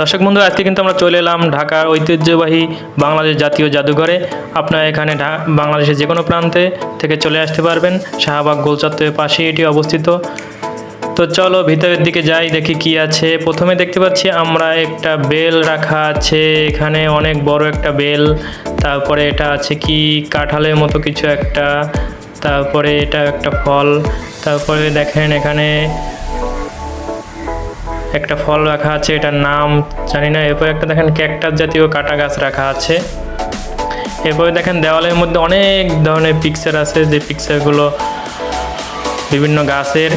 দর্শক বন্ধু আজকে কিন্তু আমরা চলে এলাম ঢাকার ঐতিহ্যবাহী বাংলাদেশ জাতীয় জাদুঘরে। আপনারা এখানে বাংলাদেশের যে কোনো প্রান্তে থেকে চলে আসতে পারবেন। শাহবাগ গোলচত্বরের পাশেই এটি অবস্থিত। তো চলো ভিতরের দিকে যাই, দেখি কি আছে। প্রথমে দেখতে পাচ্ছি আমরা একটা বেল রাখা আছে। এখানে অনেক বড় একটা বেল। তারপরে এটা আছে কি? কাঁঠালের মতো কিছু একটা। তারপরে এটা একটা ফল। তারপরে দেখেন এখানে একটা ফল রাখা আছে, এটার নাম জানি না। এরপর একটা দেখেন ক্যাকটাস জাতীয় কাটা গাছ রাখা আছে। এরপরে দেখেন দেওয়ালের মধ্যে অনেক ধরনের পিকচার আছে, যে পিকচারগুলো বিভিন্ন গাছের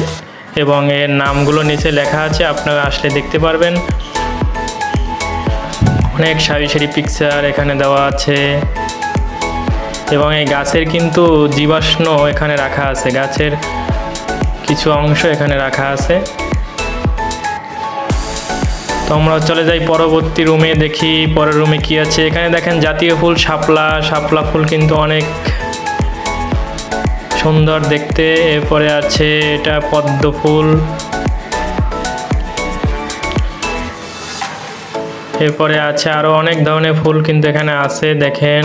এবং এর নামগুলো নিচে লেখা আছে, আপনারা আসলে দেখতে পারবেন। অনেক সারি সারি পিকচার এখানে দেওয়া আছে। এবং এই গাছের কিন্তু জীবাশ্ম এখানে রাখা আছে, গাছের কিছু অংশ এখানে রাখা আছে। তো আমরা চলে যাই পরবর্তী রুমে, দেখি পরের রুমে কি আছে। এখানে দেখেন জাতীয় ফুল, শাপলা শাপলা ফুল কিন্তু অনেক সুন্দর দেখতে। এরপরে আছে এটা পদ্ম ফুল। এরপরে আছে আরও অনেক ধরনের ফুল কিন্তু এখানে আছে, দেখেন।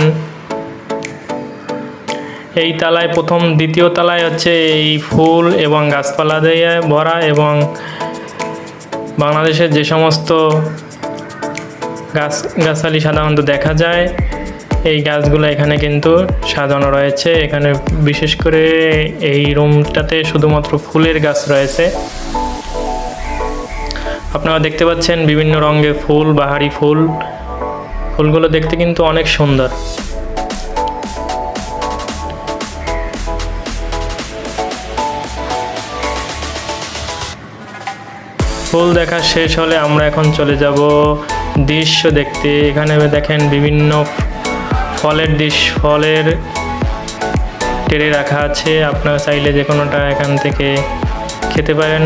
এই তালায় প্রথম, দ্বিতীয় তালায় হচ্ছে এই ফুল এবং গাছপালা দিয়ে ভরা এবং বাংলাদেশের যে সমস্ত গাছ, গাছালি সাধারণত দেখা যায়, এই গাছগুলো এখানে কিন্তু সাজানো রয়েছে। এখানে বিশেষ করে এই রুমটাতে শুধুমাত্র ফুলের গাছ রয়েছে। আপনারা দেখতে পাচ্ছেন বিভিন্ন রঙের ফুল, বাহারি ফুল। ফুলগুলো দেখতে কিন্তু অনেক সুন্দর। ফুল দেখা শেষ হলে আমরা এখন চলে যাব দৃশ্য দেখতে। এখানে দেখেন বিভিন্ন ফলের দৃশ্য, ফলের টেরে রাখা আছে। আপনারা চাইলে যে কোনোটা এখান থেকে খেতে পারেন।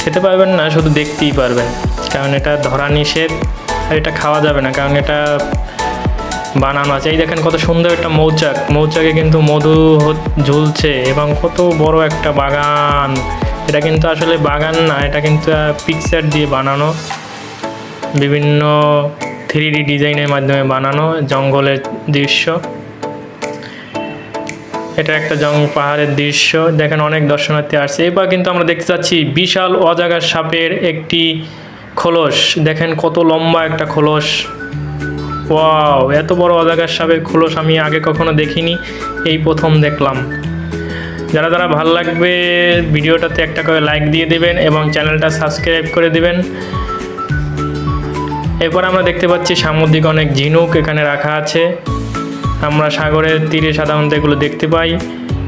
খেতে পারবেন না, শুধু দেখতেই পারবেন। কারণ এটা ধরা নিষেধ আর এটা খাওয়া যাবে না, কারণ এটা বানানো আছে। এই দেখেন কত সুন্দর একটা মৌচাক। মৌচাকে কিন্তু মধু ঝুলছে এবং কত বড় একটা বাগান। এটা কিন্তু আসলে বাগান না, এটা কিন্তু পিকচার দিয়ে বানানো। বিভিন্ন থ্রি ডি ডিজাইনের মাধ্যমে বানানো জঙ্গলের দৃশ্য। এটা একটা জং, পাহাড়ের দৃশ্য। দেখেন অনেক দর্শনার্থী আসছে। এবার কিন্তু আমরা দেখতে পাচ্ছি বিশাল অজাগার সাপের একটি খোলস। দেখেন কত লম্বা একটা খোলস। ওয়াও, এত বড় অজাগার সাপের খোলস আমি আগে কখনো দেখিনি। এই প্রথম দেখলাম। যারা যারা ভালো লাগবে ভিডিওটাতে একটা করে লাইক দিয়ে দিবেন এবং চ্যানেলটা সাবস্ক্রাইব করে দিবেন। এরপর আমরা দেখতে পাচ্ছি সামুদ্রিক অনেক ঝিনুক এখানে রাখা আছে। আমরা সাগরের তীরে সাধারণত এগুলো দেখতে পাই।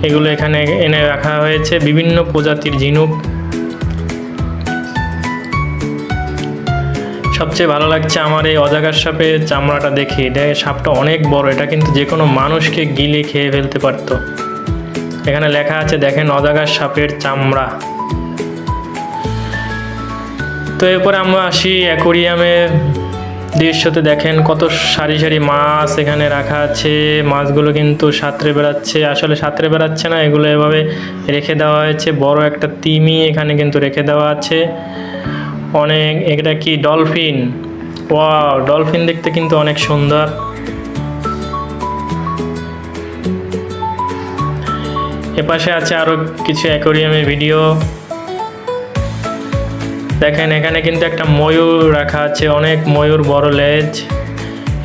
এগুলো এখানে এনে রাখা হয়েছে বিভিন্ন প্রজাতির ঝিনুক। সবচেয়ে ভালো লাগছে আমার এই অজাগার সাপের চামড়াটা দেখে। এটা সাপটা অনেক বড়, এটা কিন্তু যে কোনো মানুষকে গিলে খেয়ে ফেলতে পারতো। এখানে লেখা আছে, দেখেন, অজাগার সাপের চামড়া। তো এরপরে আমরা আসি অ্যাকোরিয়ামে। দৃশ্যতে দেখেন কত সারি সারি মাছ এখানে রাখা আছে। মাছগুলো কিন্তু সাঁতরে বেড়াচ্ছে। আসলে সাঁতরে বেড়াচ্ছে না, এগুলো এভাবে রেখে দেওয়া হয়েছে। বড় একটা তিমি এখানে কিন্তু রেখে দেওয়া আছে। অনেক, এটা কি ডলফিন? ওয়াও, ডলফিন দেখতে কিন্তু অনেক সুন্দর। এপাশে আছে আরও কিছু অ্যাকোরিয়ামের ভিডিও। দেখেন, এখানে কিন্তু একটা ময়ূর রাখা আছে, অনেক ময়ূর, বড় লেজ।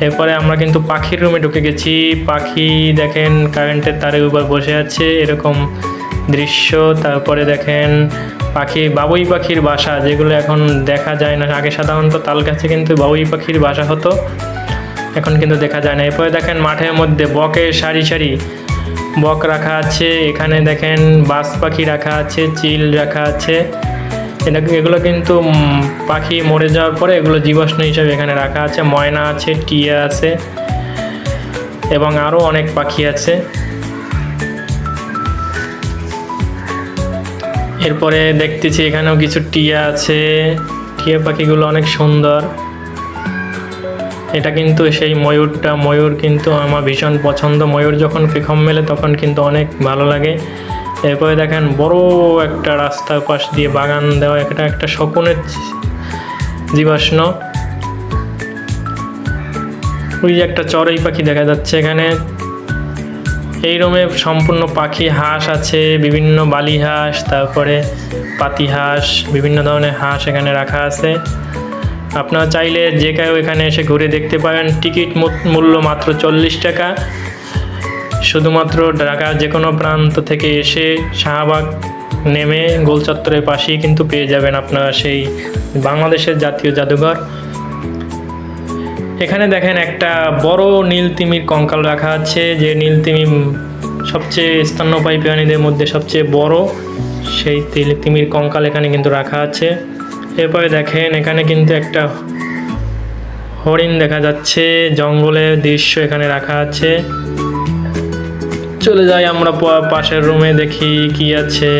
এরপরে আমরা কিন্তু পাখির রুমে ঢুকে গেছি। পাখি, দেখেন, কারেন্টের তারের উপর বসে আছে, এরকম দৃশ্য। তারপরে দেখেন, পাখি, বাবুই পাখির বাসা, যেগুলো এখন দেখা যায় না। আগে সাধারণত তাল গাছে কিন্তু বাবুই পাখির বাসা হতো, এখন কিন্তু দেখা যায় না। এরপরে দেখেন, মাঠের মধ্যে বকের সারি সারি বক রাখা আছে, এখানে দেখেন বাস পাখি রাখা আছে, চিল রাখা আছে। এটা এগুলো কিন্তু পাখি মরে যাওয়ার পরে এগুলো জীবাশ্ম হিসাবে এখানে রাখা আছে, ময়না আছে, টিয়া আছে, এবং আরও অনেক পাখি আছে। এরপরে দেখতেছি এখানেও কিছু টিয়া আছে। টিয়া পাখিগুলো অনেক সুন্দর। এটা কিন্তু সেই ময়ূরটা, ময়ূর কিন্তু আমার ভীষণ পছন্দ। ময়ূর যখন পেখম মেলে তখন কিন্তু অনেক ভালো লাগে। এরপরে দেখেন বড় একটা রাস্তার পাশ দিয়ে বাগান দেওয়া, এটা একটা শকুনের জীবাশ্ম। ওই যে একটা চড়ুই পাখি দেখা যাচ্ছে এখানে। এই রুমে সম্পূর্ণ পাখি, হাঁস আছে, বিভিন্ন বালি হাঁস, তারপরে পাতি হাঁস, বিভিন্ন ধরনের হাঁস এখানে রাখা আছে। আপনারা চাইলে যে কেউ এখানে এসে ঘুরে দেখতে পারেন। টিকিট মূল্য মাত্র চল্লিশ টাকা। শুধুমাত্র ঢাকার যে কোনো প্রান্ত থেকে এসে শাহবাগ নেমে গোল চত্বরের পাশেই কিন্তু পেয়ে যাবেন আপনারা সেই বাংলাদেশের জাতীয় জাদুঘর। এখানে দেখেন একটা বড় নীল তিমির কঙ্কাল রাখা আছে। যে নীল তিমি সবচেয়ে স্তন্যপায়ী প্রাণীদের মধ্যে সবচেয়ে বড় সেই তিমির কঙ্কাল এখানে কিন্তু রাখা আছে। এরপরে দেখেন, এখানে কিন্তু একটা হরিণ দেখা যাচ্ছে, জঙ্গলের দৃশ্য এখানে রাখা আছে। চলে যাই আমরা পাশের রুমে দেখি কি আছে।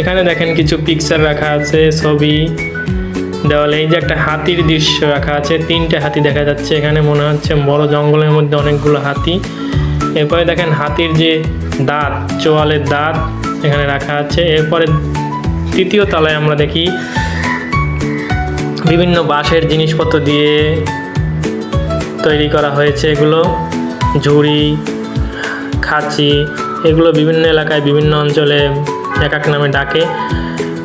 এখানে দেখেন কিছু পিকচার রাখা আছে, ছবি। দেওয়ালে এই যে একটা হাতির দৃশ্য রাখা আছে, তিনটে হাতি দেখা যাচ্ছে। এখানে মনে হচ্ছে বড় জঙ্গলের মধ্যে অনেকগুলো হাতি। এরপরে দেখেন হাতির যে দাঁত, চোয়ালের দাঁত এখানে রাখা আছে। এরপরে তৃতীয় তলায় আমরা দেখি বিভিন্ন বাঁশের জিনিসপত্র দিয়ে তৈরি করা হয়েছে। এগুলো ঝুড়ি, খাঁচি, এগুলো বিভিন্ন এলাকায়, বিভিন্ন অঞ্চলে এক এক নামে ডাকে।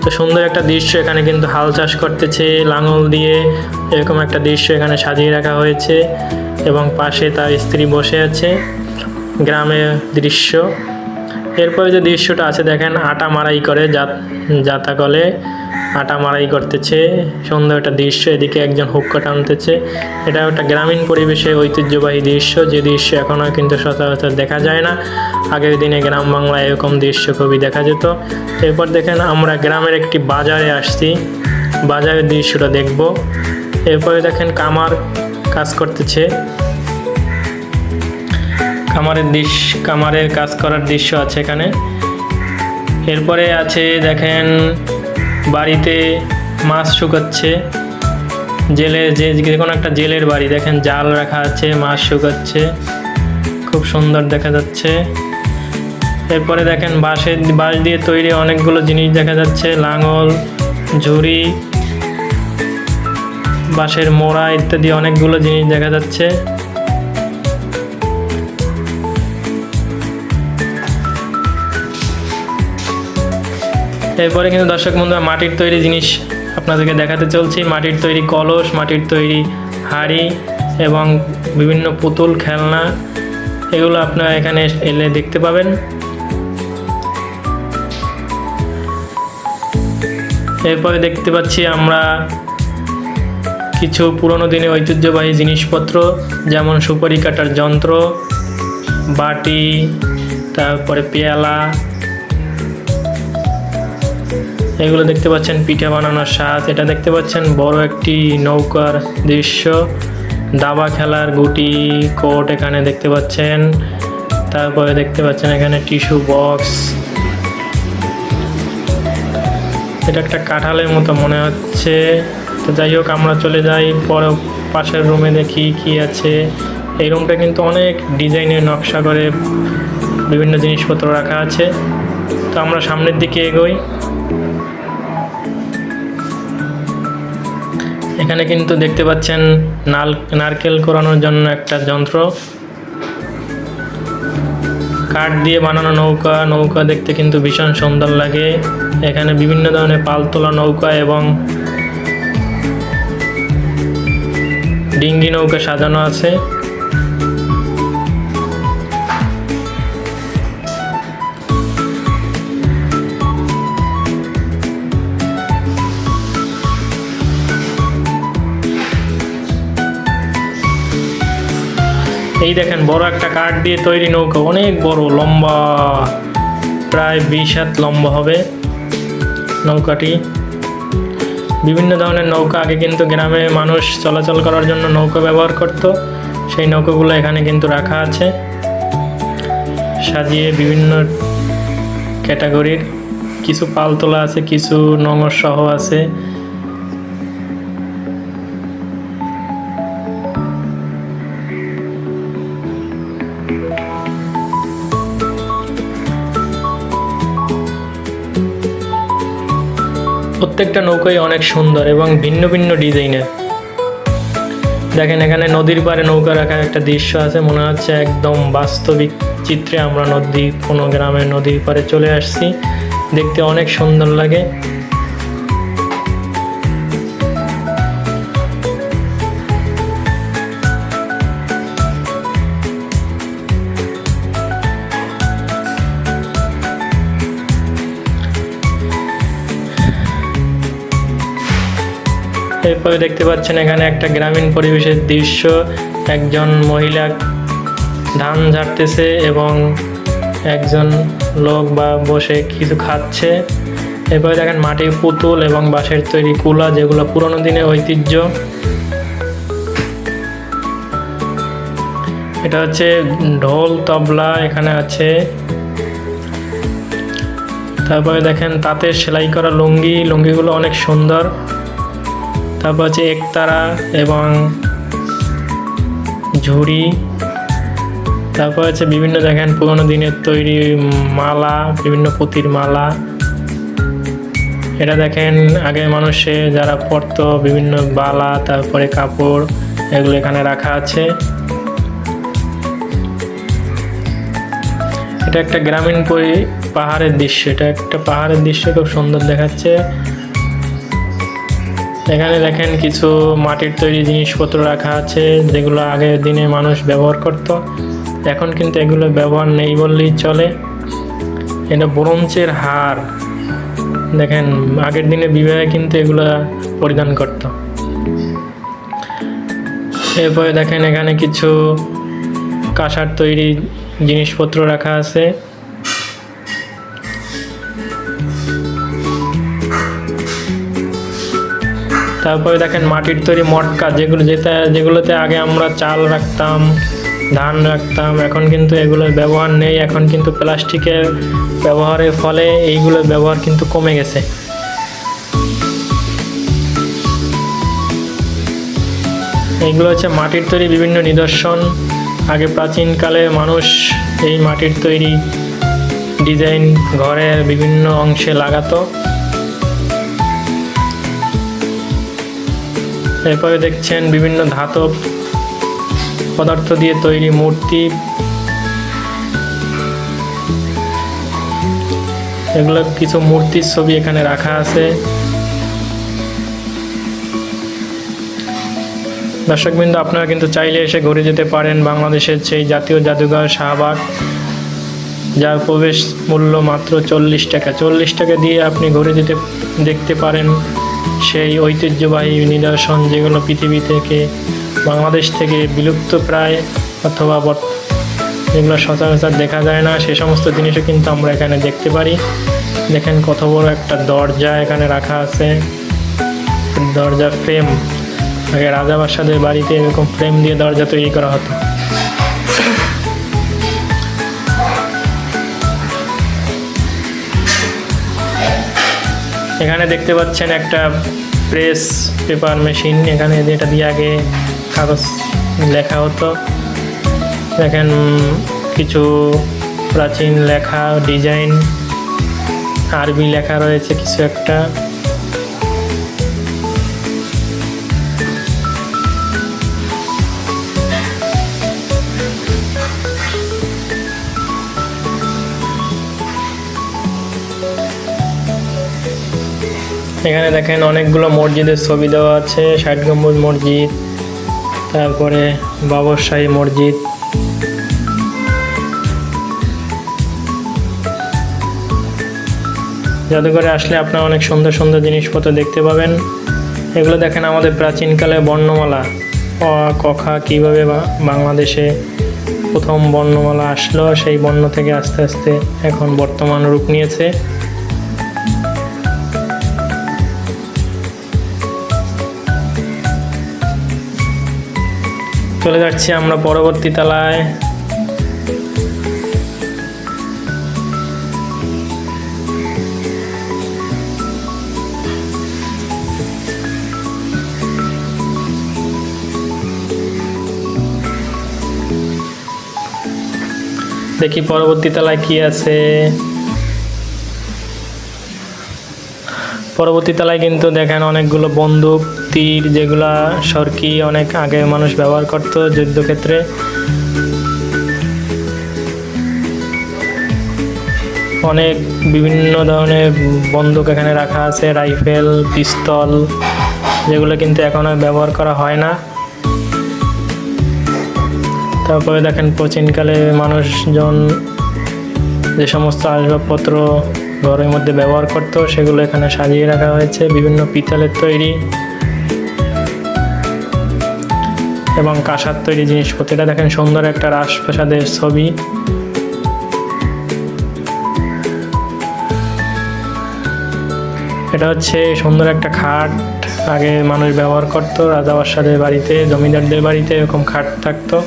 তো সুন্দর একটা দৃশ্য এখানে কিন্তু হাল চাষ করতেছে লাঙল দিয়ে। এরকম একটা দৃশ্য এখানে সাজিয়ে রাখা হয়েছে এবং পাশে তার স্ত্রী বসে আছে। গ্রামের দৃশ্য। এরপরে যে দৃশ্যটা আছে, দেখেন আটা মারাই করে জাতা কলে আটা মারাই করতেছে। সুন্দর একটা দৃশ্য, এদিকে একজন হুক্কা টানতেছে। এটা একটা গ্রামীণ পরিবেশে ঐতিহ্যবাহী দৃশ্য, যে দৃশ্য এখনও কিন্তু সচরাচর দেখা যায় না। আগের দিনে গ্রাম বাংলায় এরকম দৃশ্য খুবই দেখা যেত। এরপর দেখেন আমরা গ্রামের একটি বাজারে আসছি। বাজারের দৃশ্যটা দেখব। এরপরে দেখেন কামার কাজ করতেছে। কামারের দৃশ্য কামারের কাজ করার দৃশ্য আছে এখানে। এরপরে আছে, দেখেন, বাড়িতে মাছ শুকাচ্ছে। জেলে, যে যে কোনো একটা জেলের বাড়ি, দেখেন, জাল রাখা আছে, মাছ শুকাচ্ছে। খুব সুন্দর দেখা যাচ্ছে। এরপরে দেখেন বাঁশের বাঁশ দিয়ে তৈরি অনেকগুলো জিনিস দেখা যাচ্ছে, লাঙল, ঝুড়ি, বাঁশের মোড়া ইত্যাদি অনেকগুলো জিনিস দেখা যাচ্ছে। এরপরে কিন্তু দর্শক বন্ধুরা, মাটির তৈরি জিনিস আপনাদেরকে দেখাতে চলছি। মাটির তৈরি কলস, মাটির তৈরি হাড়ি এবং বিভিন্ন পুতুল, খেলনা, এগুলো আপনারা এখানে এলে দেখতে পাবেন। এরপরে দেখতে পাচ্ছি আমরা কিছু পুরনো দিনে ঐতিহ্যবাহী জিনিসপত্র, যেমন সুপারি কাটার যন্ত্র, বাটি, তারপরে পেয়ালা এগুলো দেখতে পাচ্ছেন পিঠা বানানোর স্বাদ। এটা দেখতে পাচ্ছেন বড় একটি নৌকার দৃশ্য। দাবা খেলার গুটি কোট এখানে দেখতে পাচ্ছেন। তারপরে দেখতে পাচ্ছেন এখানে টিস্যু বক্স। এটা একটা কাঁঠালের মতো মনে হচ্ছে। তো যাই হোক, আমরা চলে যাই পরে পাশের রুমে দেখি কি আছে। এই রুমটা কিন্তু অনেক ডিজাইনের নকশা করে বিভিন্ন জিনিসপত্র রাখা আছে। তো আমরা সামনের দিকে এগোই। এখানে কিন্তু দেখতে পাচ্ছেন নাল, নারকেল কোরানোর জন্য একটা যন্ত্র। কাঠ দিয়ে বানানো নৌকা নৌকা দেখতে কিন্তু ভীষণ সুন্দর লাগে। এখানে বিভিন্ন ধরনের পালতোলা নৌকা এবং ডিঙ্গি নৌকা সাজানো আছে। এই দেখেন বড় একটা কাঠ দিয়ে তৈরি নৌকা, অনেক বড়, লম্বা, প্রায় বিশ হাত লম্বা হবে নৌকাটি। বিভিন্ন ধরনের নৌকা আগে কিন্তু গ্রামে মানুষ চলাচল করার জন্য নৌকা ব্যবহার করত। সেই নৌকাগুলো এখানে কিন্তু রাখা আছে। সাজিয়ে বিভিন্ন ক্যাটাগরির কিছু পালতোলা আছে, কিছু নোঙর সহ আছে। প্রত্যেকটা নৌকাই অনেক সুন্দর এবং ভিন্ন ভিন্ন ডিজাইনের। দেখেন এখানে নদীর পারে নৌকা রাখার একটা দৃশ্য আছে, মনে হচ্ছে একদম বাস্তবিক চিত্রে আমরা নদী, কোনো গ্রামের নদীর পাড়ে চলে আসছি। দেখতে অনেক সুন্দর লাগে। এরপরে দেখতে পাচ্ছেন এখানে একটা গ্রামীণ পরিবেশের দৃশ্য। একজন মহিলা ধান ঝাড়তেছে এবং একজন লোক বা বসে কিছু খাচ্ছে। এরপরে দেখেন মাটির পুতুল এবং বাঁশের তৈরি কুলা যেগুলো পুরোনো দিনের ঐতিহ্য। এটা হচ্ছে ঢোল, তবলা, এখানে আছে। তারপরে দেখেন তাঁতের সেলাই করা লুঙ্গি, লুঙ্গিগুলো অনেক সুন্দর। তারপর হচ্ছে একতারা এবং ঝুড়ি, তারপর হচ্ছে বিভিন্ন দেখেন পুরোনো দিনের তৈরি মালা, বিভিন্ন পুঁতির মালা। এটা দেখেন আগে মানুষে যারা পরতো বিভিন্ন বালা, তারপরে কাপড়, এগুলো এখানে রাখা আছে। এটা একটা গ্রামীণ পাহাড়ের দৃশ্য, এটা একটা পাহাড়ের দৃশ্য খুব সুন্দর দেখাচ্ছে। এখানে দেখেন কিছু মাটির তৈরি জিনিসপত্র রাখা আছে, যেগুলো আগের দিনে মানুষ ব্যবহার করত। এখন কিন্তু এগুলো ব্যবহার নেই বললেই চলে। এটা ব্রোঞ্চের হার। দেখেন, আগের দিনে বিবাহে কিন্তু এগুলো পরিধান করত। এরপরে দেখেন এখানে কিছু কাঁসার তৈরি জিনিসপত্র রাখা আছে। তারপরে দেখেন মাটির তৈরি মটকা, যেগুলো যেটা, যেগুলোতে আগে আমরা চাল রাখতাম, ধান রাখতাম, এখন কিন্তু এগুলোর ব্যবহার নেই, এখন কিন্তু প্লাস্টিকের ব্যবহারের ফলে এইগুলোর ব্যবহার কিন্তু কমে গেছে। এইগুলো হচ্ছে মাটির তৈরি বিভিন্ন নিদর্শন। আগে প্রাচীনকালে মানুষ এই মাটির তৈরি ডিজাইন ঘরের বিভিন্ন অংশে লাগাতো। এরপরে দেখছেন বিভিন্ন ধাতব পদার্থ দিয়ে তৈরি মূর্তি। এগুলো কিছু মূর্তির ছবি এখানে রাখা আছে। দর্শকবৃন্দ, আপনারা কিন্তু চাইলে এসে ঘুরে যেতে পারেন বাংলাদেশের সেই জাতীয় জাদুঘর শাহবাগ, যার প্রবেশ মূল্য মাত্র চল্লিশ টাকা। চল্লিশ টাকা দিয়ে আপনি ঘুরে যেতে, দেখতে পারেন। সেই ঐতিহ্যবাহী নিদর্শন যেগুলো পৃথিবী থেকে, বাংলাদেশ থেকে বিলুপ্ত প্রায় অথবা যেগুলো সচরাচর দেখা যায় না, সে সমস্ত জিনিসও কিন্তু আমরা এখানে দেখতে পারি। দেখেন কত বড় একটা দরজা এখানে রাখা আছে। দরজা ফ্রেম আগে রাজা বাসাদের বাড়িতে এরকম ফ্রেম দিয়ে দরজা তৈরি করা হতো। এখানে দেখতে পাচ্ছেন একটা প্রেস পেপার মেশিন এখানে যেটা দিয়ে আগে কাগজ লেখা হতো। দেখেন কিছু প্রাচীন লেখা ডিজাইন আরবি লেখা রয়েছে কিছু একটা। এখানে দেখেন অনেকগুলো মসজিদের ছবি দেওয়া আছে ষাট গম্বুজ মসজিদ তারপরে বাবরশাহী মসজিদ। জাদুঘরে আসলে আপনারা অনেক সুন্দর সুন্দর জিনিসপত্র দেখতে পাবেন। এগুলো দেখেন আমাদের প্রাচীনকালে বর্ণমালা। অ আ, ক খ কীভাবে বাংলাদেশে প্রথম বর্ণমালা আসলো সেই বর্ণ থেকে আস্তে আস্তে এখন বর্তমান রূপ নিয়েছে। চলে যাচ্ছি আমরা পরবর্তী তলায়। দেখি পরবর্তী তলায় কি আছে। পরবর্তী তলায় কিন্তু দেখেন অনেকগুলো বন্দুক। তীর যেগুলা সরকি অনেক আগে মানুষ ব্যবহার করতো যুদ্ধক্ষেত্রে। অনেক বিভিন্ন ধরনের বন্দুক এখানে রাখা আছে, রাইফেল, পিস্তল, যেগুলো কিন্তু এখন আর ব্যবহার করা হয় না। তারপরে দেখেন প্রাচীনকালে মানুষজন যে সমস্ত আসবাবপত্র ঘরের মধ্যে ব্যবহার করতো, সেগুলো এখানে সাজিয়ে রাখা হয়েছে। বিভিন্ন পিতলের তৈরি। এবং কাঁসার তৈরি জিনিসপত্র। এটা দেখেন সুন্দর একটা রাজপ্রাসাদের ছবি। এটা হচ্ছে সুন্দর একটা খাট। আগে মানুষ ব্যবহার করতো, রাজা বাদশাদের বাড়িতে, জমিদারদের বাড়িতে এরকম খাট থাকতো।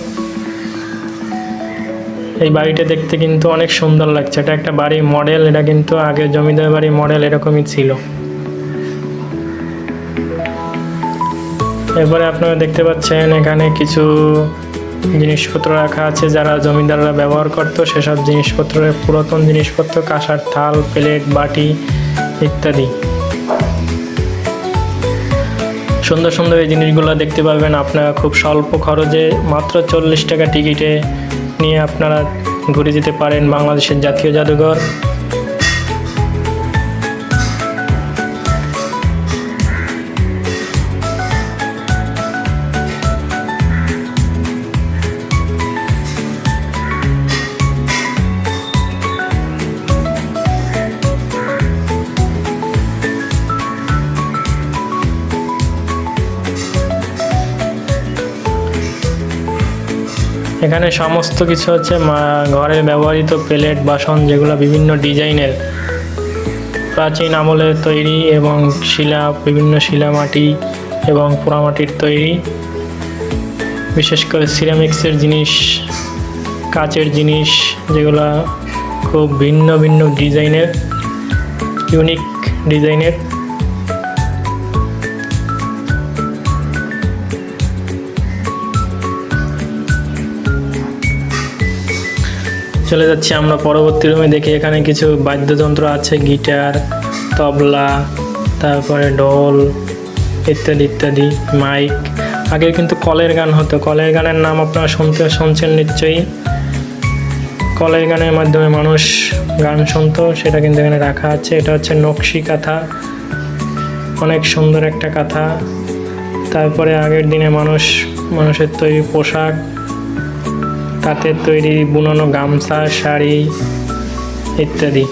এই বাড়িটা দেখতে কিন্তু অনেক সুন্দর লাগছে। এটা একটা বাড়ির মডেল, এটা কিন্তু আগে জমিদার বাড়ির মডেল এরকমই ছিল। এরপরে আপনারা দেখতে পাচ্ছেন এখানে কিছু জিনিসপত্র রাখা আছে যারা জমিদাররা ব্যবহার করতো। সেসব জিনিসপত্রের পুরাতন জিনিসপত্র, কাঁসার থাল, প্লেট, বাটি ইত্যাদি। সুন্দর সুন্দর এই জিনিসগুলো দেখতে পাবেন আপনারা খুব স্বল্প খরচে। মাত্র চল্লিশ টাকা টিকিটে নিয়ে আপনারা ঘুরে যেতে পারেন বাংলাদেশের জাতীয় জাদুঘর। এখানে সমস্ত কিছু হচ্ছে ঘরে ব্যবহৃত প্লেট, বাসন যেগুলো বিভিন্ন ডিজাইনের। প্রাচীন আমলের তৈরি এবং শিলা, বিভিন্ন শিলামাটি এবং পোড়ামাটির তৈরি। বিশেষ করে সিরামিক্সের জিনিস, কাচের জিনিস যেগুলো খুব ভিন্ন ভিন্ন ডিজাইনের, ইউনিক ডিজাইনের। চলে যাচ্ছি আমরা পরবর্তী রুমে দেখি এখানে কিছু বাদ্যযন্ত্র আছে গিটার তবলা, তারপরে ঢোল ইত্যাদি ইত্যাদি মাইক আগে কিন্তু কলের গান হতো। কলের গানের নাম আপনারা শুনতে, শুনছেন নিশ্চয়ই। কলের গানের মাধ্যমে মানুষ গান শুনতো, সেটা কিন্তু এখানে রাখা আছে। এটা হচ্ছে নকশি কাঁথা। অনেক সুন্দর একটা কাঁথা। তারপরে আগের দিনে মানুষ, মানুষের তৈরি পোশাক। তাঁতের তৈরি বুনানো গামছা, শাড়ি ইত্যাদি।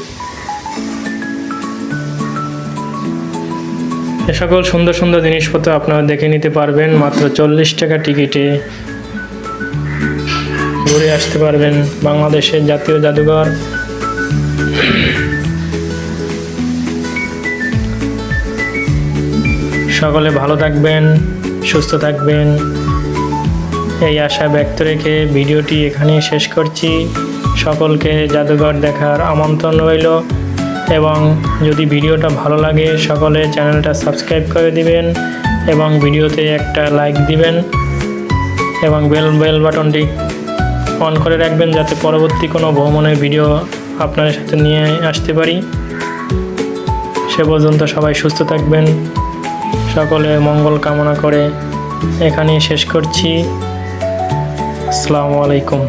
এ সকল সুন্দর সুন্দর জিনিসপত্র আপনারা দেখে নিতে পারবেন। মাত্র চল্লিশ টাকা টিকিটে ঘুরে আসতে পারবেন বাংলাদেশের জাতীয় জাদুঘর। সকলে ভালো থাকবেন, সুস্থ থাকবেন। এই আশা ব্যক্ত রেখে ভিডিওটি এখানেই শেষ করছি। সকলকে জাদুঘর দেখার আমন্ত্রণ রইল এবং যদি ভিডিওটা ভালো লাগে, সকলে চ্যানেলটা সাবস্ক্রাইব করে দিবেন এবং ভিডিওতে একটা লাইক দিবেন এবং বেল বেল বাটনটি অন করে রাখবেন যাতে পরবর্তী কোনো ভ্রমণের ভিডিও আপনাদের সাথে নিয়ে আসতে পারি। সে পর্যন্ত সবাই সুস্থ থাকবেন। সকলে মঙ্গল কামনা করে এখানেই শেষ করছি। আসসালামু আলাইকুম।